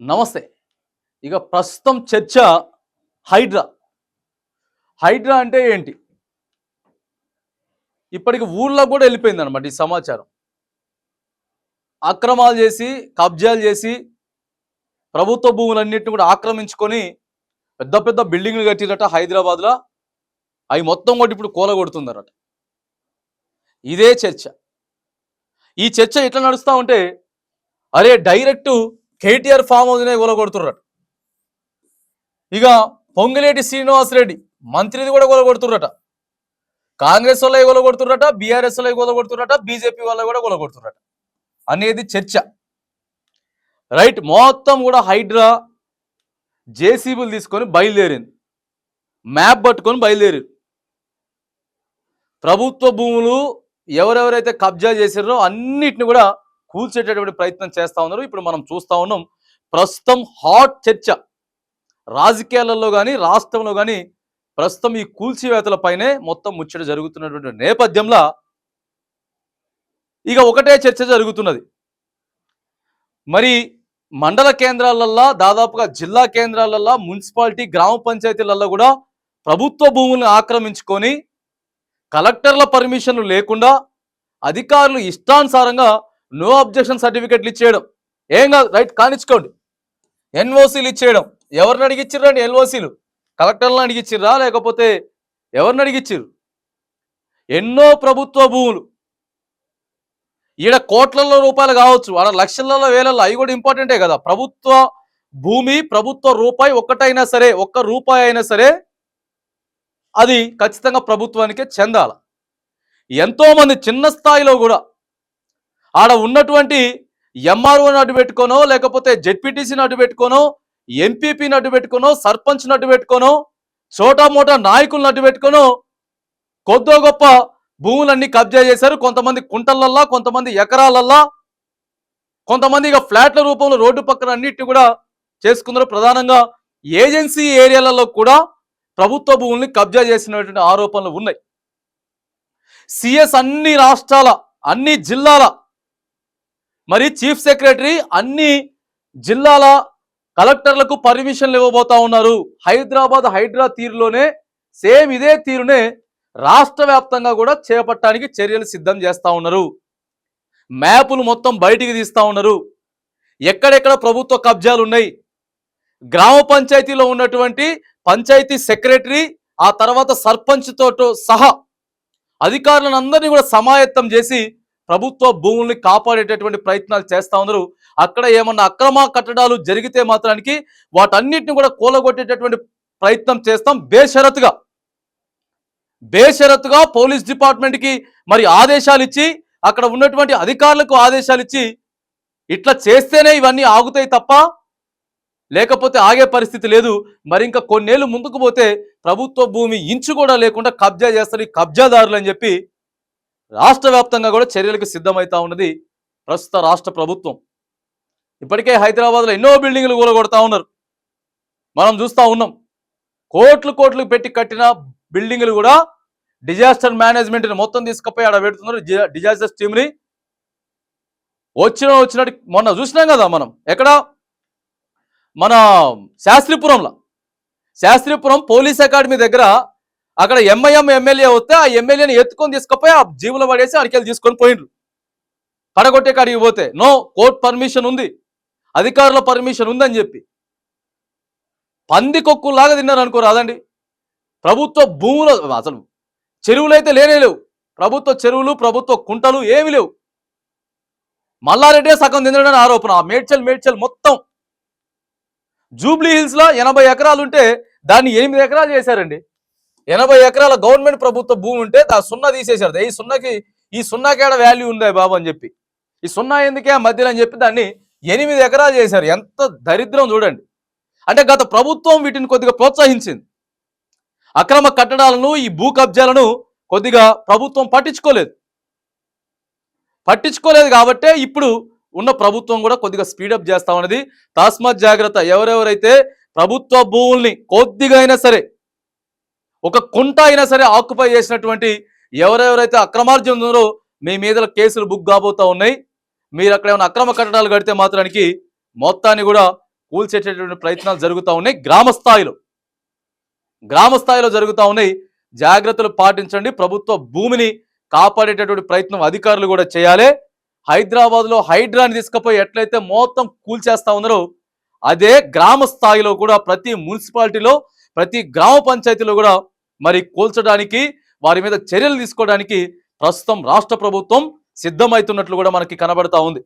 నమస్తే. ఇక ప్రస్తుతం చర్చ హైడ్రా. హైడ్రా అంటే ఏంటి? ఇప్పటికి ఊళ్ళో కూడా వెళ్ళిపోయింది అనమాట ఈ సమాచారం. అక్రమాలు చేసి కబ్జాలు చేసి ప్రభుత్వ భూములన్నింటిని కూడా ఆక్రమించుకొని పెద్ద పెద్ద బిల్డింగ్లు కట్టిరట హైదరాబాద్లో. అవి మొత్తం కూడా ఇప్పుడు కూలగొడుతుందన్నట ఇదే చర్చ. ఈ చర్చ ఎట్లా నడుస్తూ ఉంటే అరే డైరెక్ట్ కేటీఆర్ ఫామ్ హౌస్నే కూలగొడుతుర్రట ఇక పొంగిలేటి శ్రీనివాసరెడ్డి మంత్రిది కూడా కొడుతుర్రట కాంగ్రెస్ వాళ్ళే కూలగొడుతుర్రట బీఆర్ఎస్ వాళ్ళే కూలగొడుతుర్రట బీజేపీ వల్ల కూడా కూలగొడుతుర్రట అనేది చర్చ. రైట్ మొత్తం కూడా హైడ్రా జేసీబీలు తీసుకొని బయలుదేరింది. మ్యాప్ పట్టుకొని బయలుదేరి ప్రభుత్వ భూములు ఎవరెవరైతే కబ్జా చేశారో అన్నిటిని కూడా కూల్చేటటువంటి ప్రయత్నం చేస్తూ ఉన్నారు. ఇప్పుడు మనం చూస్తూ ఉన్నాం ప్రస్తుతం హాట్ చర్చ. రాజకీయాలలో కానీ రాష్ట్రంలో కానీ ప్రస్తుతం ఈ కూల్చివేతలపైనే మొత్తం ముచ్చట జరుగుతున్నటువంటి నేపథ్యంలో ఇక ఒకటే చర్చ జరుగుతున్నది. మరి మండల కేంద్రాలల్లో దాదాపుగా జిల్లా కేంద్రాలల్లో మున్సిపాలిటీ గ్రామ పంచాయతీలలో కూడా ప్రభుత్వ భూములను ఆక్రమించుకొని కలెక్టర్ల పర్మిషన్లు లేకుండా అధికారులు ఇష్టానుసారంగా నో అబ్జెక్షన్ సర్టిఫికెట్లు ఇచ్చేయడం. ఏం కాదు రైట్ కానిచ్చుకోండి. ఎన్ఓసీలు ఇచ్చేయడం. ఎవరిని అడిగిచ్చిర్రండి ఎన్ఓసీలు కలెక్టర్లను అడిగిచ్చిర్రా? లేకపోతే ఎవరిని అడిగిచ్చిర్రు? ఎన్నో ప్రభుత్వ భూములు. ఈడ కోట్లలో రూపాయలు కావచ్చు ఆడ లక్షలలో వేలలో అవి కూడా ఇంపార్టెంటే కదా. ప్రభుత్వ భూమి ప్రభుత్వ రూపాయి ఒక్కటైనా సరే ఒక్క రూపాయి అయినా సరే అది ఖచ్చితంగా ప్రభుత్వానికే చెందాల. ఎంతోమంది చిన్న స్థాయిలో కూడా ఆడ ఉన్నటువంటి ఎంఆర్ఓ నటు పెట్టుకోనో లేకపోతే జెడ్పీటీసీ అడ్డు పెట్టుకోనో ఎంపీపీ నడు పెట్టుకోనో సర్పంచ్ అడ్డు పెట్టుకోనో చోటా మోటా నాయకులు అడ్డు పెట్టుకోనో కొద్దో గొప్ప భూములన్నీ కబ్జా చేశారు. కొంతమంది కుంటలల్లా కొంతమంది ఎకరాలల్లా కొంతమంది ఇక ఫ్లాట్ల రూపంలో రోడ్డు పక్కన అన్నిటిని కూడా చేసుకున్నారు. ప్రధానంగా ఏజెన్సీ ఏరియాలలో కూడా ప్రభుత్వ భూముల్ని కబ్జా చేసినటువంటి ఆరోపణలు ఉన్నాయి. సిఎస్ అన్ని రాష్ట్రాల అన్ని జిల్లాల మరి చీఫ్ సెక్రటరీ అన్ని జిల్లాల కలెక్టర్లకు పర్మిషన్లు ఇవ్వబోతా ఉన్నారు. హైదరాబాద్ హైడ్రా తీరులోనే సేమ్ ఇదే తీరునే రాష్ట్ర వ్యాప్తంగా కూడా చేపట్టడానికి చర్యలు సిద్ధం చేస్తూ ఉన్నారు. మ్యాపులు మొత్తం బయటికి తీస్తా ఉన్నారు. ఎక్కడెక్కడ ప్రభుత్వ కబ్జాలు ఉన్నాయి. గ్రామ పంచాయతీలో ఉన్నటువంటి పంచాయతీ సెక్రటరీ ఆ తర్వాత సర్పంచ్ సహా అధికారులను అందరినీ కూడా సమాయత్తం చేసి ప్రభుత్వ భూముల్ని కాపాడేటటువంటి ప్రయత్నాలు చేస్తా ఉన్నారు. అక్కడ ఏమన్నా అక్రమ కట్టడాలు జరిగితే మాత్రానికి వాటన్నిటిని కూడా కూలగొట్టేటటువంటి ప్రయత్నం చేస్తాం. బేషరతుగా బేషరతుగా పోలీస్ డిపార్ట్మెంట్కి మరి ఆదేశాలు ఇచ్చి అక్కడ ఉన్నటువంటి అధికారులకు ఆదేశాలు ఇచ్చి ఇట్లా చేస్తేనే ఇవన్నీ ఆగుతాయి తప్ప లేకపోతే ఆగే పరిస్థితి లేదు. మరి ఇంకా కొన్నేళ్ళు ముందుకు పోతే ప్రభుత్వ భూమి ఇంచు కూడా లేకుండా కబ్జా చేస్తారు ఈ కబ్జాదారులు అని చెప్పి రాష్ట్ర వ్యాప్తంగా కూడా చర్యలకు సిద్ధమవుతా ఉన్నది ప్రస్తుత రాష్ట్ర ప్రభుత్వం. ఇప్పటికే హైదరాబాద్లో ఎన్నో బిల్డింగ్లు కూలగొడతా ఉన్నారు. మనం చూస్తూ ఉన్నాం. కోట్లు కోట్లు పెట్టి కట్టిన బిల్డింగ్లు కూడా డిజాస్టర్ మేనేజ్మెంట్ని మొత్తం తీసుకుపోయి ఆడ పెడుతున్నారు. డిజాస్టర్ టీమ్ని వచ్చిన వచ్చినట్టు మొన్న చూసినాం కదా మనం. ఎక్కడ? మన శాస్త్రిపురంలో. శాస్త్రిపురం పోలీస్ అకాడమీ దగ్గర అక్కడ ఎంఐఎం ఎమ్మెల్యే వస్తే ఆ ఎమ్మెల్యేని ఎత్తుకొని తీసుకుపోయి ఆ జీవులు పడేసి అడికెళ్ళి తీసుకొని పోయిండ్రు. పడగొట్టే కాడికి పోతే నో కోర్ట్ పర్మిషన్ ఉంది. అధికారుల పర్మిషన్ ఉందని చెప్పి. పంది కొక్కులాగా తిన్నారు అనుకో రాదండి. ప్రభుత్వ భూములు అసలు చెరువులు అయితే లేనే లేవు. ప్రభుత్వ చెరువులు ప్రభుత్వ కుంటలు ఏమి లేవు. మల్లారెడ్డే సగం తినడం ఆరోపణ. ఆ మేడ్చల్ మేడ్చల్ మొత్తం. జూబ్లీ హిల్స్లో ఎనభై ఎకరాలు ఉంటే దాన్ని ఎనిమిది ఎకరాలు చేశారండి. ఎనభై ఎకరాల గవర్నమెంట్ ప్రభుత్వ భూమి ఉంటే దా సున్నా తీసేశారు. ఈ సున్నాకి ఈ సున్నాకేడ వాల్యూ ఉందా బాబు అని చెప్పి. ఈ సున్నా ఎందుకే ఆ మధ్యలో అని చెప్పి దాన్ని ఎనిమిది ఎకరాలు చేశారు. ఎంత దరిద్రం చూడండి. అంటే గత ప్రభుత్వం వీటిని కొద్దిగా ప్రోత్సహించింది. అక్రమ కట్టడాలను ఈ భూ కబ్జాలను కొద్దిగా ప్రభుత్వం పట్టించుకోలేదు. పట్టించుకోలేదు కాబట్టే ఇప్పుడు ఉన్న ప్రభుత్వం కూడా కొద్దిగా స్పీడప్ చేస్తా ఉన్నది. జాగ్రత్త ఎవరెవరైతే ప్రభుత్వ భూముల్ని కొద్దిగా అయినా సరే ఒక కుంట అయినా సరే ఆక్యుపై చేసినటువంటి ఎవరెవరైతే అక్రమార్జన మీ మీద కేసులు బుక్ కాబోతా ఉన్నాయి. మీరు అక్కడ ఏమైనా అక్రమ కట్టడాలు కడితే మాత్రానికి మొత్తాన్ని కూడా కూల్చేటటువంటి ప్రయత్నాలు జరుగుతూ ఉన్నాయి. గ్రామ స్థాయిలో గ్రామ స్థాయిలో జరుగుతూ ఉన్నాయి. జాగ్రత్తలు పాటించండి. ప్రభుత్వ భూమిని కాపాడేటటువంటి ప్రయత్నం అధికారులు కూడా చేయాలి. హైదరాబాద్లో హైడ్రాని తీసుకుపోయి ఎట్లయితే మొత్తం కూల్చేస్తా ఉన్నారో అదే గ్రామ స్థాయిలో కూడా ప్రతి మున్సిపాలిటీలో ప్రతి గ్రామ పంచాయతీలో కూడా మరి కూల్చడానికి వారి మీద చర్యలు తీసుకోవడానికి ప్రస్తుతం రాష్ట్ర ప్రభుత్వం సిద్ధమవుతున్నట్లు కూడా మనకి కనబడతా ఉంది.